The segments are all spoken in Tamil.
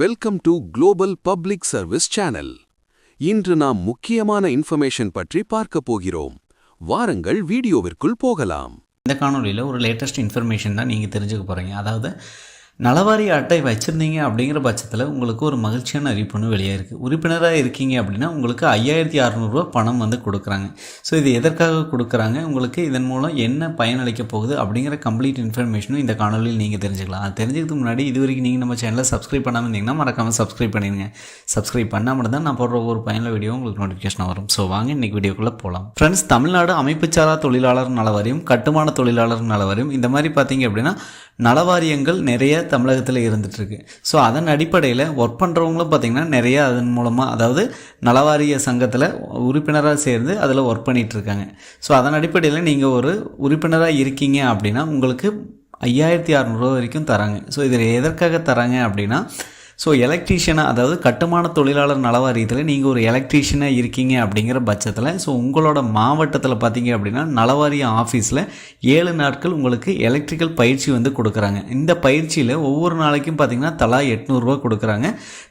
Welcome to global public service channel இன்று நாம் முக்கியமான இன்ஃபர்மேஷன் பற்றி பார்க்க போகிறோம். வாரங்கள் வீடியோவிற்குள் போகலாம். இந்த காணொலியில் ஒரு லேட்டஸ்ட் இன்ஃபர்மேஷன் தான் நீங்கள் தெரிஞ்சுக்க போகிறீங்க அதாவது நலவாரி அட்டை வச்சுருந்தீங்க அப்படிங்கிற பட்சத்தில் உங்களுக்கு ஒரு மகிழ்ச்சியான அறிவிப்புன்னு வெளியே இருக்குது உறுப்பினராக இருக்கீங்க அப்படின்னா உங்களுக்கு ஐயாயிரத்தி அறநூறுரூவா பணம் வந்து கொடுக்குறாங்க. ஸோ இது எதற்காக கொடுக்குறாங்க? உங்களுக்கு இதன் மூலம் என்ன பயனளிக்க போகுது அப்படிங்கிற கம்ப்ளீட் இன்ஃபர்மேஷனும் இந்த காணொலியில் நீங்கள் தெரிஞ்சுக்கலாம். அது தெரிஞ்சதுக்கு முன்னாடி இது வரைக்கும் நீங்கள் நம்ம சேனலை சப்ஸ்கிரைப் பண்ணாமல் இருந்தீங்கன்னா மறக்காமல் சப்ஸ்கிரைப் பண்ணிடுங்க. சப்ஸ்கிரைப் பண்ணால் மட்டும் தான் நான் போடுற ஒரு பயனுள்ள வீடியோ உங்களுக்கு நோட்டிஃபிகேஷன் வரும். ஸோ வாங்க இன்றைக்கி வீடியோக்குள்ளே போகலாம் ஃப்ரெண்ட்ஸ் தமிழ்நாடு அமைப்புச்சாரா தொழிலாளர் நலவாரியம் கட்டுமான தொழிலாளர் நலவாரியம் இந்த மாதிரி பார்த்தீங்க அப்படின்னா நலவாரியங்கள் நிறைய தமிழகத்தில் இருந்துகிட்ருக்கு ஸோ அதன் அடிப்படையில் ஒர்க் பண்ணுறவங்களும் பார்த்திங்கன்னா நிறையா அதன் மூலமாக அதாவது நலவாரிய சங்கத்தில் உறுப்பினராக சேர்ந்து அதில் ஒர்க் பண்ணிகிட்ருக்காங்க ஸோ அதன் அடிப்படையில் நீங்கள் ஒரு உறுப்பினராக இருக்கீங்க அப்படின்னா உங்களுக்கு ஐயாயிரத்தி அறநூறுவா வரைக்கும் தராங்க. ஸோ இதில் எதற்காக தராங்க அப்படின்னா ஸோ எலக்ட்ரீஷியனாக அதாவது கட்டுமான தொழிலாளர் நலவாரியத்தில் நீங்கள் ஒரு எலக்ட்ரீஷியனாக இருக்கீங்க அப்படிங்கிற பட்சத்தில் ஸோ உங்களோட மாவட்டத்தில் பார்த்தீங்க அப்படின்னா நலவாரிய ஆஃபீஸில் ஏழு நாட்கள் உங்களுக்கு எலக்ட்ரிக்கல் பயிற்சி வந்து கொடுக்குறாங்க. இந்த பயிற்சியில் ஒவ்வொரு நாளைக்கும் பார்த்தீங்கன்னா தலா எட்நூறுரூவா கொடுக்குறாங்க.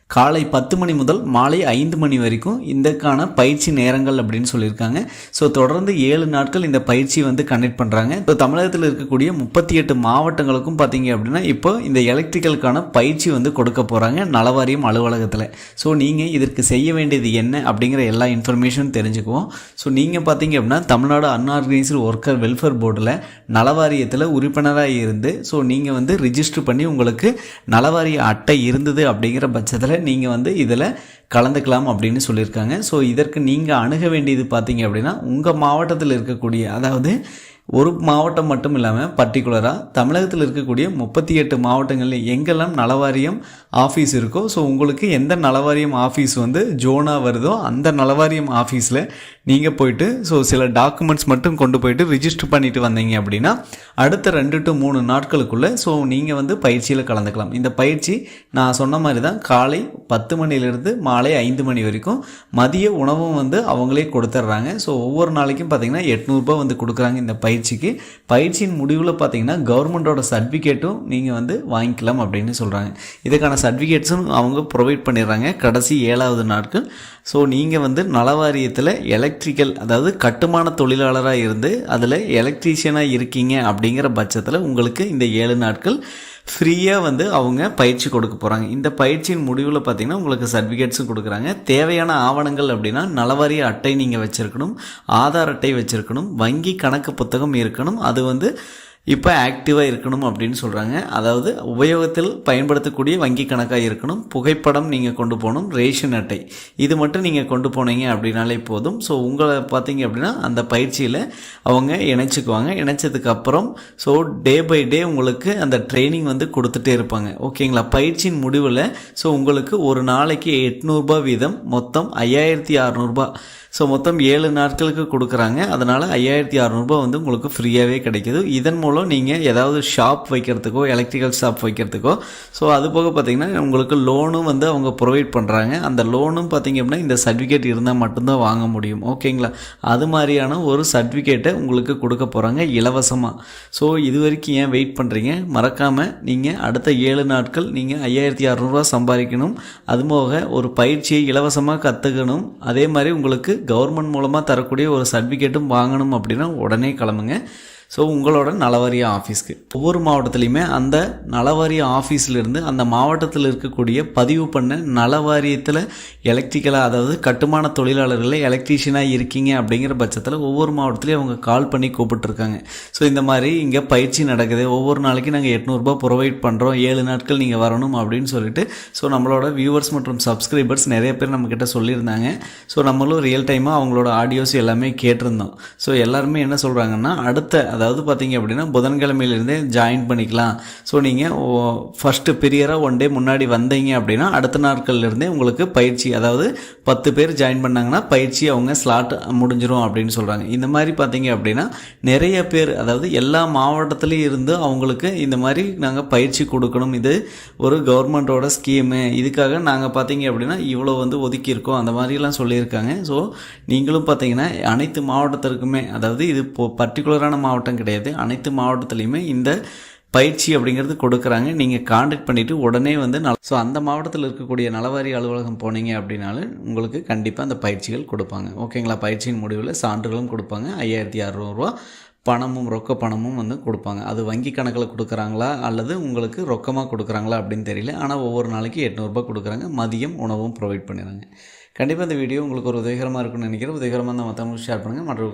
காலை பத்து மணி முதல் மாலை ஐந்து மணி வரைக்கும் இதற்கான பயிற்சி நேரங்கள் அப்படின்னு சொல்லியிருக்காங்க. ஸோ தொடர்ந்து ஏழு நாட்கள் இந்த பயிற்சி வந்து கண்டக்ட் பண்ணுறாங்க இப்போ தமிழகத்தில் இருக்கக்கூடிய முப்பத்தி எட்டு மாவட்டங்களுக்கும் பார்த்தீங்க அப்படின்னா இப்போ இந்த எலக்ட்ரிக்கலுக்கான பயிற்சி வந்து கொடுக்க போகிறாங்க நலவாரியம் அலுவலகத்தில். ஸோ நீங்கள் இதற்கு செய்ய வேண்டியது என்ன அப்படிங்கிற எல்லா இன்ஃபர்மேஷனும் தெரிஞ்சுக்குவோம். ஸோ நீங்கள் பார்த்தீங்க அப்படின்னா தமிழ்நாடு அன்ஆர்கனைஸ்டு ஒர்க்கர் வெல்ஃபேர் போர்டில் நலவாரியத்தில் உறுப்பினராக இருந்து ஸோ நீங்கள் வந்து ரிஜிஸ்டர் பண்ணி உங்களுக்கு நலவாரிய அட்டை இருந்தது அப்படிங்கிற பட்சத்தில் நீங்கள் வந்து இதில் கலந்துக்கலாம் அப்படின்னு சொல்லியிருக்காங்க. ஸோ இதற்கு நீங்கள் அணுக வேண்டியது பார்த்தீங்க அப்படின்னா உங்கள் மாவட்டத்தில் இருக்கக்கூடிய அதாவது ஒரு மாவட்டம் மட்டும் இல்லாமல் பர்டிகுலராக தமிழகத்தில் இருக்கக்கூடிய முப்பத்தி எட்டு மாவட்டங்களில் எங்கெல்லாம் நலவாரியம் ஆஃபீஸ் இருக்கோ ஸோ உங்களுக்கு எந்த நலவாரியம் ஆஃபீஸ் வந்து ஜோனாக வருதோ அந்த நலவாரியம் ஆஃபீஸில் நீங்கள் போயிட்டு ஸோ சில டாக்குமெண்ட்ஸ் மட்டும் கொண்டு போயிட்டு ரிஜிஸ்டர் பண்ணிட்டு வந்தீங்க அப்படின்னா அடுத்த ரெண்டு டு மூணு நாட்களுக்குள்ளே ஸோ நீங்கள் வந்து பயிற்சியில் கலந்துக்கலாம். இந்த பயிற்சி நான் சொன்ன மாதிரி தான் காலை பத்து மணிலேருந்து மாலை ஐந்து மணி வரைக்கும் மதிய உணவும் வந்து அவங்களே கொடுத்துட்றாங்க ஸோ ஒவ்வொரு நாளைக்கும் பார்த்திங்கன்னா எட்நூறுபா வந்து கொடுக்குறாங்க இந்த பயிற்சி பயிற்சிக்கு. பயிற்சியின் முடிவில் பார்த்தீங்கன்னா கவர்மெண்ட்டோட சர்டிஃபிகேட்டும் நீங்கள் வந்து வாங்கிக்கலாம் அப்படின்னு சொல்கிறாங்க இதுக்கான சர்டிஃபிகேட்ஸும் அவங்க ப்ரொவைட் பண்ணிடுறாங்க. கடைசி ஏழாவது நாட்கள். ஸோ நீங்கள் வந்து நலவாரியத்தில் எலக்ட்ரிக்கல் அதாவது கட்டுமான தொழிலாளராக இருந்து அதில் எலக்ட்ரீஷியனாக இருக்கீங்க அப்படிங்கிற பட்சத்தில் உங்களுக்கு இந்த ஏழு நாட்கள் ஃப்ரீயாக வந்து அவங்க பயிற்சி கொடுக்க போகிறாங்க இந்த பயிற்சியின் முடிவில் பார்த்திங்கன்னா உங்களுக்கு சர்டிஃபிகேட்ஸும் கொடுக்குறாங்க. தேவையான ஆவணங்கள் அப்படின்னா நலவாரிய அட்டை நீங்கள் வச்சுருக்கணும் ஆதார் அட்டை வச்சுருக்கணும் வங்கி கணக்கு புத்தகம் இருக்கணும். அது வந்து இப்போ ஆக்டிவாக இருக்கணும் அப்படின்னு சொல்கிறாங்க அதாவது உபயோகத்தில் பயன்படுத்தக்கூடிய வங்கி கணக்காக இருக்கணும். புகைப்படம் நீங்கள் கொண்டு போகணும். ரேஷன் அட்டை. இது மட்டும் நீங்கள் கொண்டு போனீங்க அப்படின்னாலே போதும். ஸோ உங்களை பார்த்தீங்க அப்படின்னா அந்த பயிற்சியில் அவங்க இணைச்சிக்குவாங்க. இணைச்சதுக்கப்புறம் ஸோ டே பை டே உங்களுக்கு அந்த ட்ரைனிங் வந்து கொடுத்துட்டே இருப்பாங்க. ஓகேங்களா பயிற்சியின் முடிவில் ஸோ உங்களுக்கு ஒரு நாளைக்கு எட்நூறுபா வீதம் மொத்தம் ஐயாயிரத்தி அறநூறுபா ஸோ மொத்தம் ஏழு நாட்களுக்கு கொடுக்குறாங்க. அதனால் ஐயாயிரத்தி அறநூறுபா வந்து உங்களுக்கு ஃப்ரீயாகவே கிடைக்கிது. இதன் மூலம் நீங்கள் ஏதாவது ஷாப் வைக்கிறதுக்கோ எலக்ட்ரிக்கல் ஷாப் வைக்கிறதுக்கோ ஸோ அது போக பார்த்திங்கன்னா உங்களுக்கு லோனும் வந்து அவங்க ப்ரொவைட் பண்ணுறாங்க அந்த லோனும் பார்த்திங்க அப்படின்னா இந்த சர்டிஃபிகேட் இருந்தால் மட்டும்தான் வாங்க முடியும். ஓகேங்களா அது மாதிரியான ஒரு சர்டிஃபிகேட்டை உங்களுக்கு கொடுக்க போகிறாங்க இலவசமாக ஸோ இது வரைக்கும் ஏன் வெயிட் பண்ணுறீங்க மறக்காமல் நீங்கள் அடுத்த ஏழு நாட்கள் நீங்கள் ஐயாயிரத்தி அறநூறுவா சம்பாதிக்கணும். அதுபோக ஒரு பயிற்சியை இலவசமாக கற்றுக்கணும் அதே மாதிரி உங்களுக்கு கவர்மெண்ட் மூலமாக தரக்கூடிய ஒரு சர்டிஃபிகேட்டும் வாங்கணும் அப்படின்னா உடனே கிளம்புங்க. ஸோ உங்களோட நலவாரிய ஆஃபீஸ்க்கு ஒவ்வொரு மாவட்டத்துலேயுமே அந்த நலவாரிய ஆஃபீஸ்லேருந்து அந்த மாவட்டத்தில் இருக்கக்கூடிய பதிவு பண்ண நலவாரியத்தில் எலக்ட்ரிக்கலாக அதாவது கட்டுமான தொழிலாளர்களில் எலக்ட்ரீஷியனாக இருக்கீங்க அப்படிங்கிற பட்சத்தில் ஒவ்வொரு மாவட்டத்துலேயும் அவங்க கால் பண்ணி கூப்பிட்டுருக்காங்க. ஸோ இந்த மாதிரி இங்கே பயிற்சி நடக்குது. ஒவ்வொரு நாளைக்கு நாங்கள் எட்நூறுபா ப்ரொவைட் பண்ணுறோம் ஏழு நாட்கள் நீங்கள் வரணும் அப்படின்னு சொல்லிட்டு ஸோ நம்மளோட வியூவர்ஸ் மற்றும் சப்ஸ்கிரைபர்ஸ் நிறைய பேர் நம்மக்கிட்ட சொல்லியிருந்தாங்க. ஸோ நம்மளும் ரியல் டைமாக அவங்களோட ஆடியோஸ் எல்லாமே கேட்டிருந்தோம். ஸோ எல்லாருமே என்ன சொல்கிறாங்கன்னா அடுத்த அதாவது பார்த்தீங்க அப்படின்னா புதன்கிழமையிலேருந்தே ஜாயின் பண்ணிக்கலாம். ஸோ நீங்கள் ஃபஸ்ட்டு பிரியராக ஒன் டே முன்னாடி வந்தீங்க அப்படின்னா அடுத்த நாட்கள்லேருந்தே உங்களுக்கு பயிற்சி அதாவது பத்து பேர் ஜாயின் பண்ணாங்கன்னா பயிற்சி அவங்க ஸ்லாட் முடிஞ்சிடும் அப்படின்னு சொல்கிறாங்க இந்த மாதிரி பார்த்தீங்க அப்படின்னா நிறைய பேர் அதாவது எல்லா மாவட்டத்துலேயும் இருந்து அவங்களுக்கு இந்த மாதிரி நாங்கள் பயிற்சி கொடுக்கணும். இது ஒரு கவர்மெண்ட்டோட ஸ்கீமு இதுக்காக நாங்கள் பார்த்தீங்க அப்படின்னா இவ்வளோ வந்து ஒதுக்கியிருக்கோம் அந்த மாதிரிலாம் சொல்லியிருக்காங்க. ஸோ நீங்களும் பார்த்தீங்கன்னா அனைத்து மாவட்டத்திற்குமே அதாவது இது இப்போ பர்டிகுலரான மாவட்டம் கிடையாது. அனைத்து மாவட்டத்துலேயுமே இந்த பயிற்சி அப்படிங்கிறது கொடுக்குறாங்க. நீங்கள் காண்டாக்ட் பண்ணிவிட்டு உடனே வந்து நல ஸோ அந்த மாவட்டத்தில் இருக்கக்கூடிய நலவாரி அலுவலகம் போனீங்க அப்படின்னாலும் உங்களுக்கு கண்டிப்பாக அந்த பயிற்சிகள் கொடுப்பாங்க. ஓகேங்களா பயிற்சியின் முடிவில் சான்றுகளும் கொடுப்பாங்க. ஐயாயிரத்தி அறநூறுவா பணமும் ரொக்க பணமும் வந்து கொடுப்பாங்க. அது வங்கி கணக்கில் கொடுக்குறாங்களா? அல்லது உங்களுக்கு ரொக்கமாக கொடுக்குறாங்களா? அப்படின்னு தெரியல. ஆனால் ஒவ்வொரு நாளைக்கு எட்நூறுபா கொடுக்குறாங்க. மதியம் உணவும் ப்ரொவைட் பண்ணிடுறாங்க. கண்டிப்பாக இந்த வீடியோ உங்களுக்கு ஒரு உதவிகரமாக இருக்கும்னு நினைக்கிறேன். உதவிகரமாக இருந்தால் மற்றவங்களுக்கு ஷேர் பண்ணுங்கள் மற்ற